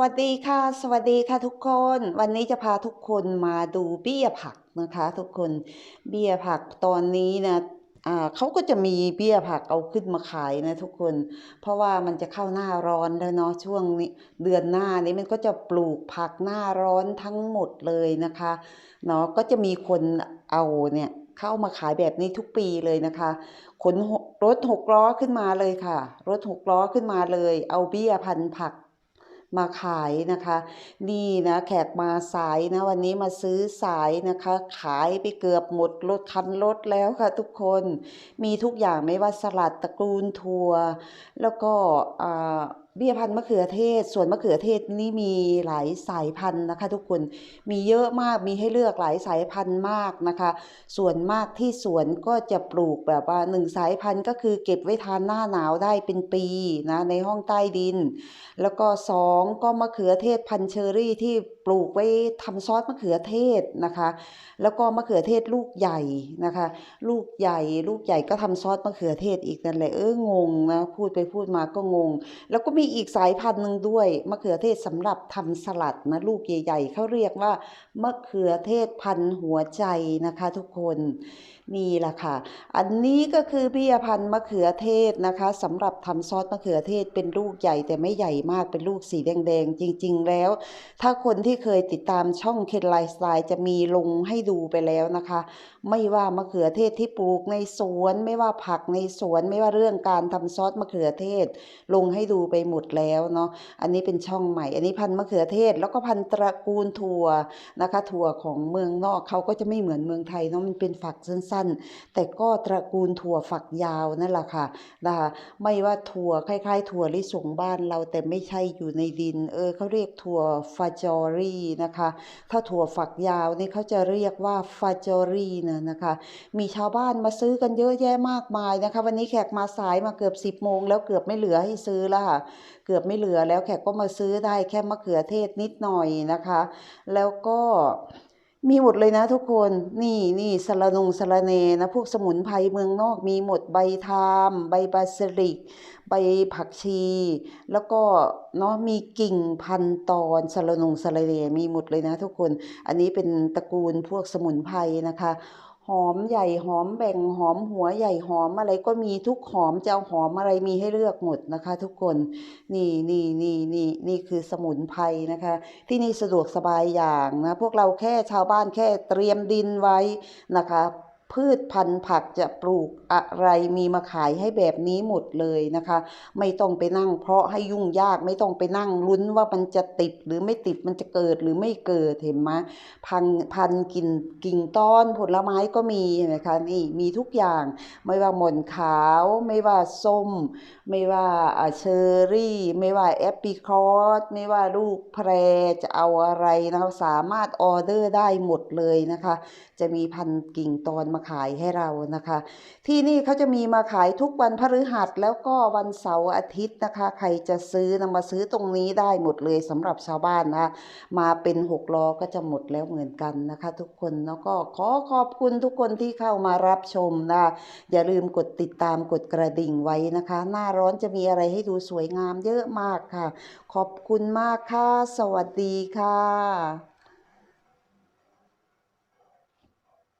วัสดีค่ะ สวัสดีค่ะทุกคน วันนี้จะพาทุกคนมาดูเบี้ยผักนะคะ ทุกคนเบี้ยผักตอนนี้นะเขาก็จะมีเบี้ยผักเอาขึ้นมาขายนะทุกคน เพราะว่ามันจะเข้าหน้าร้อนแล้วเนาะช่วงนี้เดือนหน้านี้มันก็จะปลูกผักหน้าร้อนทั้งหมดเลยนะคะเนาะก็จะมีคนเอาเนี่ยเข้ามาขายแบบนี้ทุกปีเลยนะคะขนรถหกล้อขึ้นมาเลยค่ะ รถหกล้อขึ้นมาเลย เอาเบี้ยพันผัก มาขายนะคะ นี่นะแขกมาสายนะวันนี้มาซื้อสายนะคะ ขายไปเกือบหมดรถคันรถแล้วค่ะทุกคนมีทุกอย่างไม่ว่าสลัดตระกูลทัวแล้วก็อ่า เบี้ยพันธุ์มะเขือเทศ ส่วนมะเขือเทศนี่มีหลายสายพันธุ์นะคะ ทุกคนมีเยอะมากมีให้เลือกหลายสายพันธุ์มากนะคะ ส่วนมากที่สวนก็จะปลูกแบบว่าหนึ่งสายพันธุ์ก็คือเก็บไว้ทานหน้าหนาวได้เป็นปีนะในห้องใต้ดิน แล้วก็สองก็มะเขือเทศพันธุ์เชอรี่ที่ปลูกไว้ทำซอสมะเขือเทศนะคะ แล้วก็มะเขือเทศลูกใหญ่นะคะ ลูกใหญ่ ลูกใหญ่ก็ทำซอสมะเขือเทศอีกนั่นแหละเอองงนะพูดไปพูดมาก็งง แล้วก็มีอีกสายพันธุ์หนึ่งด้วยมะเขือเทศสำหรับทำสลัดนะลูกใหญ่ๆเขาเรียกว่ามะเขือเทศพันธุ์หัวใจนะคะทุกคนนี่แหละค่ะ อันนี้ก็คือเบี้ยพันธุ์มะเขือเทศนะคะสำหรับทำซอสมะเขือเทศเป็นลูกใหญ่แต่ไม่ใหญ่มากเป็นลูกสีแดงๆ จริง ๆ แล้ว ถ้าคนที่เคยติดตามช่องเคนไลฟ์สไตล์จะมีลงให้ดูไปแล้วนะคะ ไม่ว่ามะเขือเทศที่ปลูกในสวน ไม่ว่าผักในสวน ไม่ว่าเรื่องการทำซอสมะเขือเทศ ลงให้ดูไปหมดแล้วเนาะอันนี้เป็นช่องใหม่ อันนี้พันธุ์มะเขือเทศ แล้วก็พันธุ์ตระกูลถั่วนะคะ ถั่วของเมืองนอกเขาก็จะไม่เหมือนเมืองไทยเนาะมันเป็นฝักสั้นๆ แต่ก็ตระกูลถั่วฝักยาวนั่นแหละค่ะนะคะไม่ว่าถั่วคล้าย ๆ ถั่วลิสงบ้านเราแต่ไม่ใช่อยู่ในดิน เออเขาเรียกถั่วฟาจอรี่นะคะ ถ้าถั่วฝักยาวนี่เขาจะเรียกว่าฟาจอรี่นะนะคะมีชาวบ้านมาซื้อกันเยอะแยะมากมายนะคะ วันนี้แขกมาสายมาเกือบ 10โมงแล้วเกือบไม่เหลือให้ซื้อแล้วค่ะเกือบไม่เหลือแล้วแขกก็มาซื้อได้แค่มะเขือเทศนิดหน่อยนะคะ แล้วก็มีหมดเลยนะทุกคนนี่นี่สะระนงสะระเนนะพวกสมุนไพรเมืองนอกมีหมดใบทาม ใบบาสิลิก ใบผักชี แล้วก็เนาะมีกิ่งพันตอนสะระนงสะระเนมีหมดเลยนะทุกคน อันนี้เป็นตระกูลพวกสมุนไพรนะคะ หอมใหญ่หอมแบ่งหอมหัวใหญ่หอมอะไรก็มีทุกหอมจะเอาหอมอะไรมีให้เลือกหมดนะคะ ทุกคนนี่นี่นี่นี่นี่คือสมุนไพรนะคะ ที่นี่สะดวกสบายอย่างนะ พวกเราแค่ชาวบ้านแค่เตรียมดินไว้นะคะ พืชพันธุ์ผักจะปลูกอะไรมีมาขายให้แบบนี้หมดเลยนะคะ ไม่ต้องไปนั่ง เพราะให้ยุ่งยากไม่ต้องไปนั่งลุ้นว่ามันจะติดหรือไม่ติดมันจะเกิดหรือไม่เกิดเห็นไหมพันพันกินกิ่งต้อนผลไม้ก็มีเห็นะคะนี่มีทุกอย่างไม่ว่าหม่อนขาว ไม่ว่าส้ม ไม่ว่าเชอร์รี่ ไม่ว่าแอปริคอตไม่ว่าลูกแพรจะเอาอะไรนะคะสามารถออเดอร์ได้หมดเลยนะคะ จะมีพันกิ่งตอนมาขายให้เรานะคะ ที่นี่เขาจะมีมาขายทุกวันพฤหัสแล้วก็วันเสาร์อาทิตย์นะคะ ใครจะซื้อนำมาซื้อตรงนี้ได้หมดเลยสำหรับชาวบ้านนะคะมาเป็นหกล้อก็จะหมดแล้วเหมือนกันนะคะ ทุกคนแล้วก็ขอขอบคุณทุกคนที่เข้ามารับชมนะอย่าลืมกดติดตามกดกระดิ่งไว้นะคะ หน้าร้อนจะมีอะไรให้ดูสวยงามเยอะมากค่ะ ขอบคุณมากค่ะ สวัสดีค่ะ